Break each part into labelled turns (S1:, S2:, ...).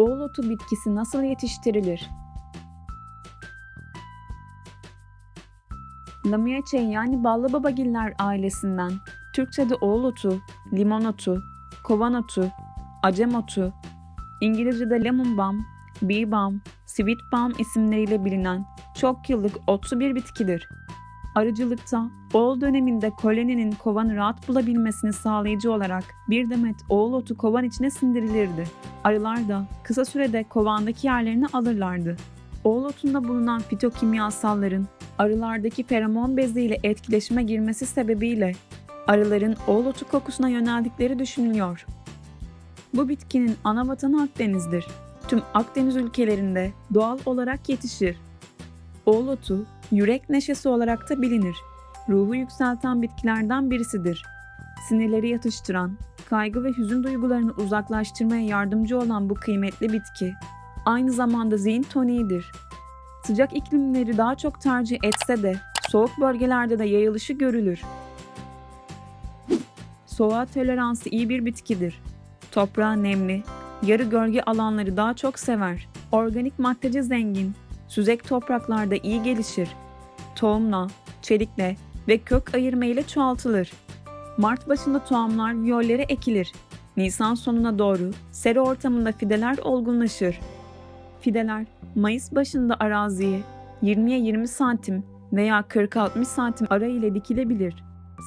S1: Oğul bitkisi nasıl yetiştirilir? Lamiaceae yani ballı babagiller ailesinden Türkçe'de oğul otu, limon otu, kovan otu, acem otu, İngilizce'de lemon balm, bee balm, sweet balm isimleriyle bilinen çok yıllık otlu bir bitkidir. Arıcılıkta oğul döneminde koloninin kovanı rahat bulabilmesini sağlayıcı olarak bir demet oğul otu kovan içine sindirilirdi. Arılar da kısa sürede kovandaki yerlerini alırlardı. Oğul otunda bulunan fitokimyasalların arılardaki feromon beziyle etkileşime girmesi sebebiyle arıların oğul otu kokusuna yöneldikleri düşünülüyor. Bu bitkinin ana vatanı Akdeniz'dir. Tüm Akdeniz ülkelerinde doğal olarak yetişir. Oğul otu, yürek neşesi olarak da bilinir. Ruhu yükselten bitkilerden birisidir. Sinirleri yatıştıran, kaygı ve hüzün duygularını uzaklaştırmaya yardımcı olan bu kıymetli bitki, aynı zamanda zihin toniğidir. Sıcak iklimleri daha çok tercih etse de soğuk bölgelerde de yayılışı görülür. Soğuğa toleransı iyi bir bitkidir. Toprağı nemli, yarı gölge alanları daha çok sever. Organik maddeci zengin, süzek topraklarda iyi gelişir. Tohumla, çelikle ve kök ayırma ile çoğaltılır. Mart başında tohumlar viyollere ekilir. Nisan sonuna doğru sera ortamında fideler olgunlaşır. Fideler Mayıs başında araziye 20'ye 20 santim veya 40-60 santim ara ile dikilebilir.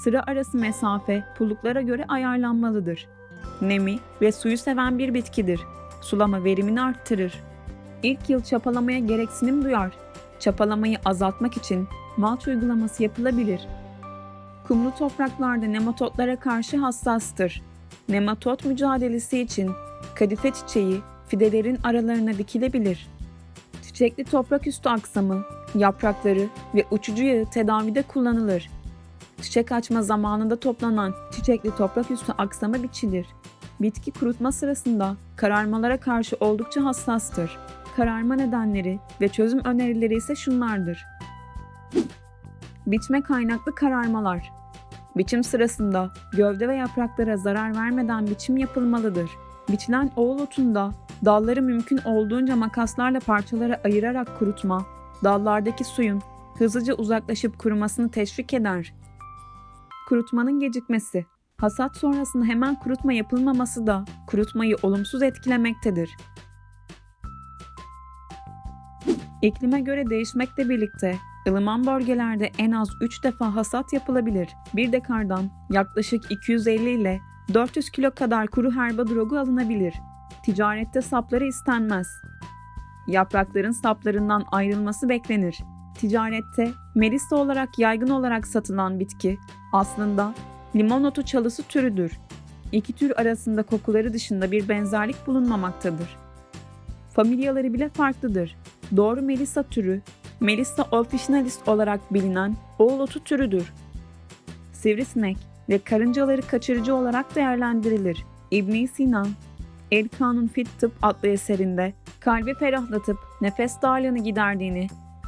S1: Sıra arası mesafe pulluklara göre ayarlanmalıdır. Nemi ve suyu seven bir bitkidir. Sulama verimini arttırır. İlk yıl çapalamaya gereksinim duyar. Çapalamayı azaltmak için malç uygulaması yapılabilir. Kumlu topraklarda nematotlara karşı hassastır. Nematot mücadelesi için kadife çiçeği fidelerin aralarına dikilebilir. Çiçekli toprak üstü aksamı, yaprakları ve uçucu yağı tedavide kullanılır. Çiçek açma zamanında toplanan çiçekli toprak üstü aksama biçilir. Bitki kurutma sırasında kararmalara karşı oldukça hassastır. Kararma nedenleri ve çözüm önerileri ise şunlardır. Biçme kaynaklı kararmalar. Biçim sırasında gövde ve yapraklara zarar vermeden biçim yapılmalıdır. Biçilen oğul otunda dalları mümkün olduğunca makaslarla parçalara ayırarak kurutma, dallardaki suyun hızlıca uzaklaşıp kurumasını teşvik eder. Kurutmanın gecikmesi. Hasat sonrasında hemen kurutma yapılmaması da kurutmayı olumsuz etkilemektedir. İklime göre değişmekle birlikte ılıman bölgelerde en az 3 defa hasat yapılabilir. Bir dekardan yaklaşık 250 ile 400 kilo kadar kuru herba drogu alınabilir. Ticarette sapları istenmez. Yaprakların saplarından ayrılması beklenir. Ticarette melisa olarak yaygın olarak satılan bitki aslında limon otu çalısı türüdür. İki tür arasında kokuları dışında bir benzerlik bulunmamaktadır. Familyaları bile farklıdır. Doğru melisa türü, Melissa officinalis olarak bilinen oğul otu türüdür. Sivrisinek ve karıncaları kaçırıcı olarak değerlendirilir. ibn Sina, El Kanun Fit Tıp adlı eserinde kalbi ferahlatıp nefes darlığını giderdiğini,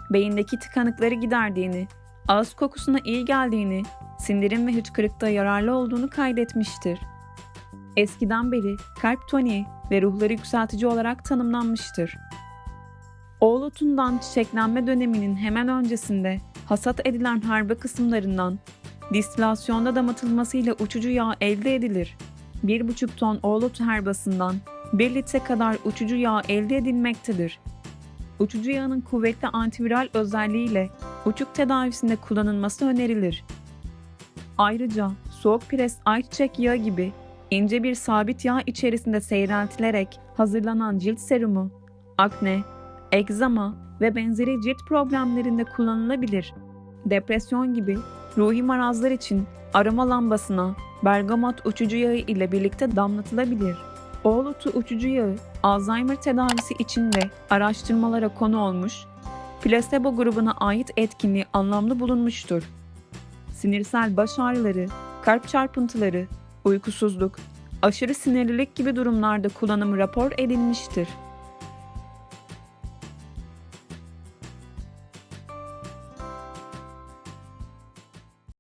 S1: beyindeki tıkanıkları giderdiğini, ağız kokusuna iyi geldiğini, sindirim ve hıçkırıkta yararlı olduğunu kaydetmiştir. Eskiden beri kalp toniği ve ruhları yükseltici olarak tanımlanmıştır. Oğul otundan çiçeklenme döneminin hemen öncesinde hasat edilen harbe kısımlarından distilasyonda damatılmasıyla uçucu yağ elde edilir. 1,5 ton oğul otu herbasından 1 litre kadar uçucu yağ elde edilmektedir. Uçucu yağının kuvvetli antiviral özelliğiyle uçuk tedavisinde kullanılması önerilir. Ayrıca soğuk pres ayçiçek yağı gibi ince bir sabit yağ içerisinde seyreltilerek hazırlanan cilt serumu, akne, egzama ve benzeri cilt problemlerinde kullanılabilir. Depresyon gibi ruhi marazlar için arama lambasına bergamot uçucu yağı ile birlikte damlatılabilir. Oğul otu uçucu yağı Alzheimer tedavisi için de araştırmalara konu olmuş, plasebo grubuna ait etkinliği anlamlı bulunmuştur. Sinirsel baş ağrıları, kalp çarpıntıları, uykusuzluk, aşırı sinirlilik gibi durumlarda kullanımı rapor edilmiştir.